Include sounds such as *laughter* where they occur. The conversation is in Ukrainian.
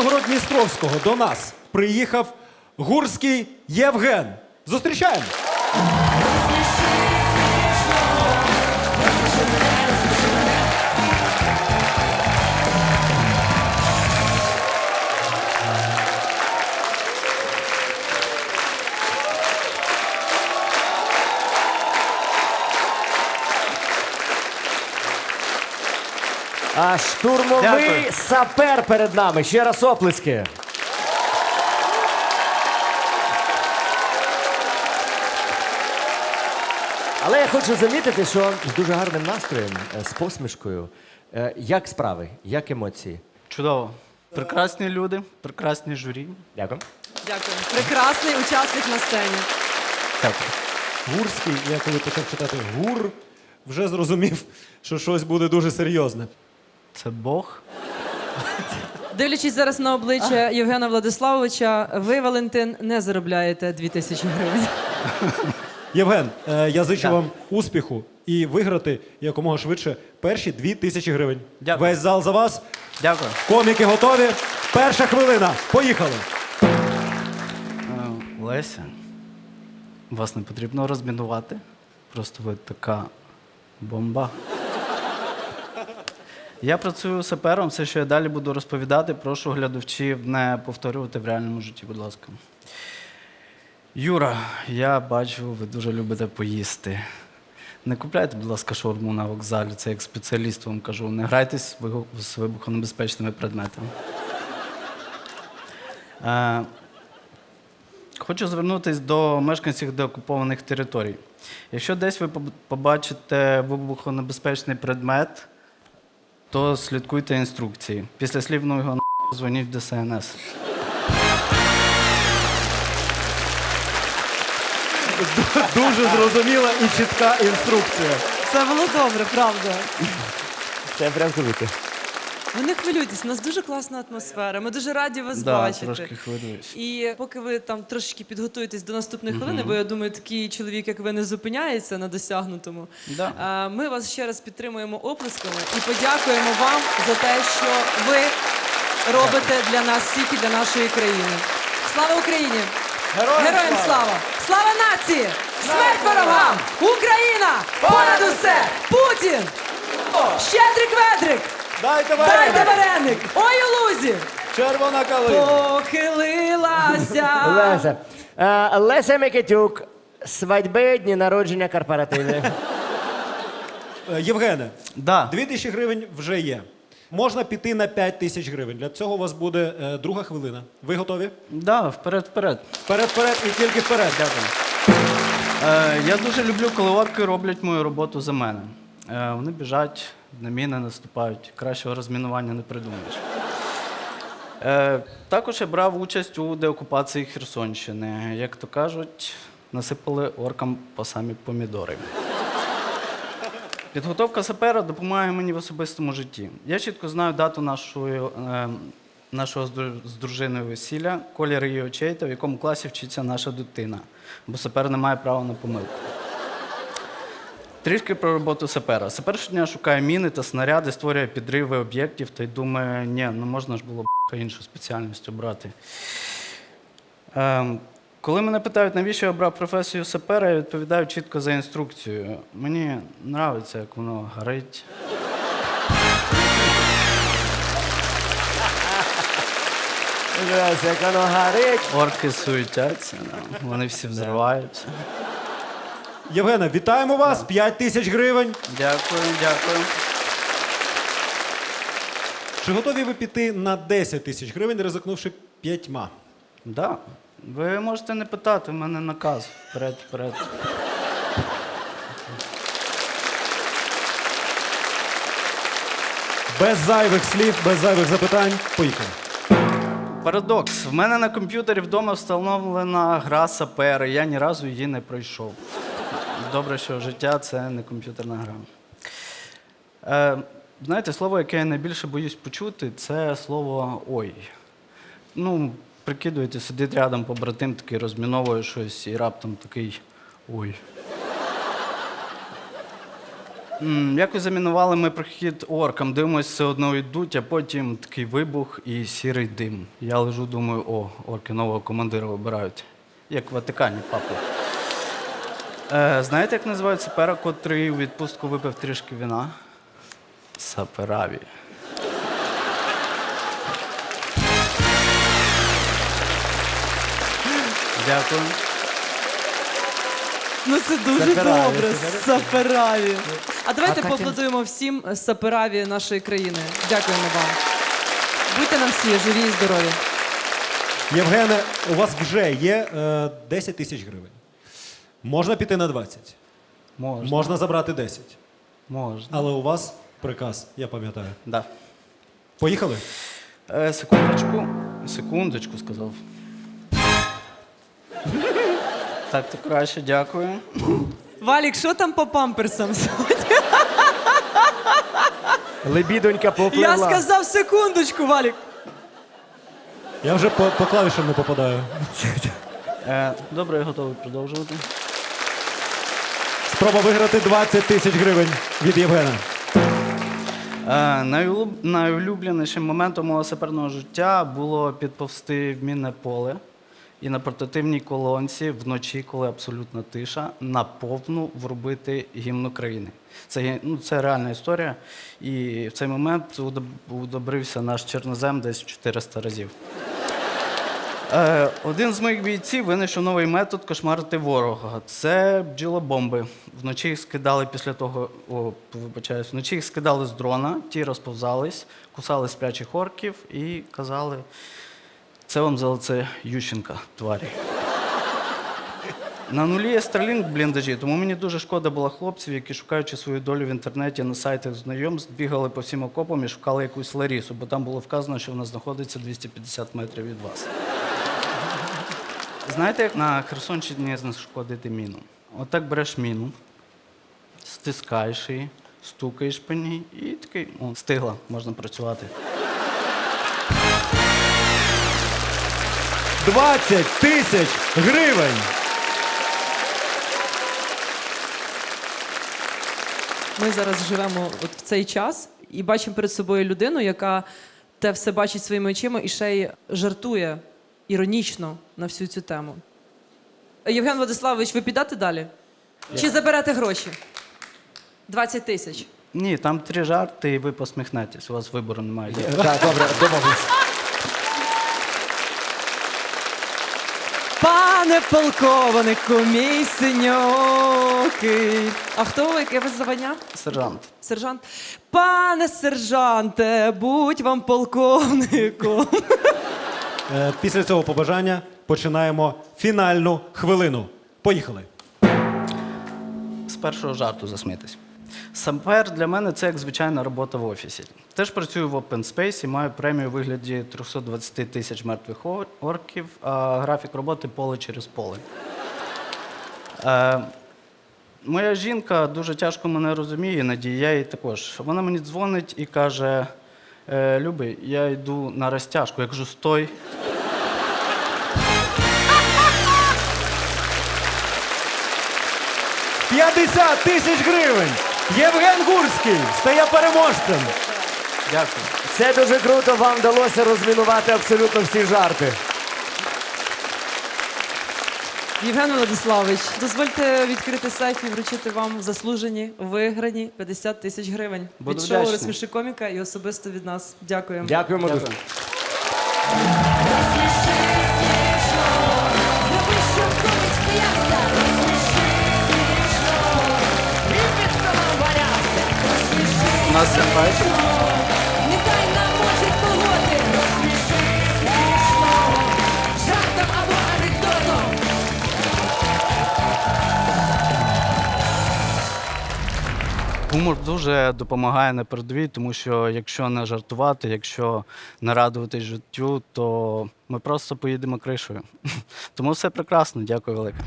Ужгород-Дністровського до нас приїхав гурський Євген. Зустрічаємо! А штурмовий Дякую. сапер перед нами. Ще раз оплески. Але я хочу замітити, що з дуже гарним настроєм, е, з посмішкою. Е, Як справи? Як емоції? Чудово. Прекрасні люди, прекрасні журі. Дякую. Дякую. Прекрасний учасник на сцені. Гурський, я коли почав читати гур, вже зрозумів, що щось буде дуже серйозне. Це Бог. Дивлячись зараз на обличчя Євгена Владиславовича, ви, Валентин, не заробляєте 2000 гривень. Євген, е, я зичу вам успіху і виграти якомога швидше перші дві тисячі гривень. Дякую. Весь зал за вас. Дякую. Коміки готові. Перша хвилина. Поїхали. Е, Леся, вас не потрібно розмінувати. Просто ви така бомба. Я працюю сапером, все, що я далі буду розповідати, прошу глядачів не повторювати в реальному житті, будь ласка. Юра, я бачу, ви дуже любите поїсти. Не купляйте, будь ласка, шаурму на вокзалі. Це як спеціаліст вам кажу. Не грайтесь з вибухонебезпечними предметами. Е, Хочу звернутися до мешканців деокупованих територій. Якщо десь ви побачите вибухонебезпечний предмет, то слідкуйте інструкції. Після слів «ну його на дзвоніть в ДСНС. Дуже зрозуміла і чітка інструкція. Це було добре, правда. Це прям круто. Ви не хвилюйтесь, у нас дуже класна атмосфера. Ми дуже раді вас Да, бачити. трошки хвилююсь. І поки ви там трошки підготуєтесь до наступної хвилини, бо я думаю, такий чоловік, як ви, не зупиняється на досягнутому. Да. А, Ми вас ще раз підтримуємо оплесками і подякуємо вам за те, що ви робите для нас всіх і для нашої країни. Слава Україні! Героям, слава! Слава нації! Смерть ворогам! Україна! Понад усе! Путін! Щедрик ведрик! Дайте Дайте вареник! Ой у лузі! Червона калина. Похилилася! Леся. Е, Леся Микитюк. Свадьби, дні народження, корпоративи. Е, Євгене, Да. дві тисячі гривень вже є. Можна піти на 5 тисяч гривень. Для цього у вас буде е, друга хвилина. Ви готові? Да, вперед, вперед. Вперед, вперед і тільки вперед. Дякую. Е, я дуже люблю, коли орки роблять мою роботу за мене. Е, вони біжать, на міни наступають. Кращого розмінування не придумаєш. Е, також я брав участь у деокупації Херсонщини. Як то кажуть, насипали оркам по самі помідори. Підготовка сапера допомагає мені в особистому житті. Я чітко знаю дату нашої, е, нашого з дружиною весілля, колір її очей та в якому класі вчиться наша дитина, бо сапер не має права на помилку. Трішки про роботу сапера. Сапер щодня шукає міни та снаряди, створює підриви об'єктів та й думає, ні, ну можна ж було б іншу спеціальність обрати. Ем, коли мене питають, навіщо я обрав професію сапера, я відповідаю чітко за інструкцією. Мені подобається, як воно горить. Як воно горить. Орки суетяться, вони всі взриваються. Євгене, вітаємо вас! 5 тисяч гривень. Дякую, дякую. Чи готові ви піти на 10 тисяч гривень, ризикнувши п'ятьма? Да. Ви можете не питати, в мене наказ. Вперед, вперед. Без зайвих слів, без зайвих запитань. Поїхали. Парадокс. В мене на комп'ютері вдома встановлена гра сапери. Я ні разу її не пройшов. Добре, що життя це не комп'ютерна гра. Е, знаєте, слово, яке я найбільше боюсь почути, це слово ой. Ну, прикидуєте, сидить рядом побратим, такий розміновує щось і раптом такий ой. Якось замінували ми прохід оркам, дивимося, все одно йдуть, а потім такий вибух і сірий дим. Я лежу, думаю, о, орки нового командира вибирають. Як в Ватикані, папа. Е, знаєте, як називають сапера, котрий у відпустку випив трішки вина? Сапераві. Дякую. Ну це дуже Сапераві, добре. Сапераві. А давайте поаплодуємо всім сапераві нашої країни. Дякуємо вам. Будьте нам всі живі і здорові. Євгене, у вас вже є е, 10 тисяч гривень. Можна піти на 20. Можна. Можна забрати 10. Можна. Але у вас приказ, я пам'ятаю. Да. Поїхали? Е, секундочку. Секундочку сказав. Так, то краще, дякую. Валік, що там по памперсам сьогодні? Лебідонька попливла. Я сказав секундочку, Валік. Я вже по, по клавішам не попадаю. Е, добре, я готовий продовжувати. Спроба виграти 20 тисяч гривень від Євгена. Е, найулюб... Найулюбленішим моментом мого саперного життя було підповсти в мінне поле і на портативній колонці вночі, коли абсолютна тиша, наповну врубити гімн України. Це, є- ну, це реальна історія. І в цей момент удоб- удобрився наш чорнозем десь в 400 разів. Е, один з моїх бійців винайшов новий метод кошмарити ворога. Це бджолобомби. Вночі їх скидали після того, о, вибачаюсь, вночі їх скидали з дрона, ті розповзались, кусали сплячих орків і казали, це вам за лице Ющенка, тварі. На нулі є Starlink бліндажі, тому мені дуже шкода було хлопців, які, шукаючи свою долю в інтернеті на сайтах знайомств, бігали по всім окопам і шукали якусь Ларісу, бо там було вказано, що вона знаходиться 250 метрів від вас. Знаєте, як на Херсонщині знешкодити міну? Отак береш міну, стискаєш її, стукаєш по ній і такий, о, стигла, можна працювати. 20 тисяч гривень! Ми зараз живемо от в цей час і бачимо перед собою людину, яка те все бачить своїми очима і ще й жартує іронічно на всю цю тему. Євген Владиславович, ви підете далі? Чи заберете гроші? 20 тисяч. Ні, там три жарти, і ви посміхнетесь, у вас вибору немає. Так, добре, домовились. Пане полковнику, мій синьокий. А хто ви? Яке ви звання? Сержант. Сержант. Пане сержанте, будь вам полковником. Е, Після цього побажання починаємо фінальну хвилину. Поїхали. З першого жарту засмійтесь. Сапер для мене це як звичайна робота в офісі. Теж працюю в Open Space і маю премію у вигляді 320 тисяч мертвих орків, а графік роботи поле через поле. Е, моя жінка дуже тяжко мене розуміє, іноді я їй також. Вона мені дзвонить і каже: е, Любий, я йду на розтяжку. Я кажу, стой. – 50 тисяч гривень! Євген Гурський стає переможцем. Дякую. Це дуже круто, вам вдалося розмінувати абсолютно всі жарти. Євген Владиславович, дозвольте відкрити сейф і вручити вам заслужені, виграні 50 тисяч гривень. Буду від шоу вдячний. «Розсміши коміка і особисто від нас. Дякуємо. Дякуємо дуже. Нас все бачить. Нам мочить погоди. Жартом або анекдотом. Гумор дуже допомагає на передовій, тому що якщо не жартувати, якщо не радуватись життю, то ми просто поїдемо кришою. *laughs* Тому все прекрасно. Дякую велике.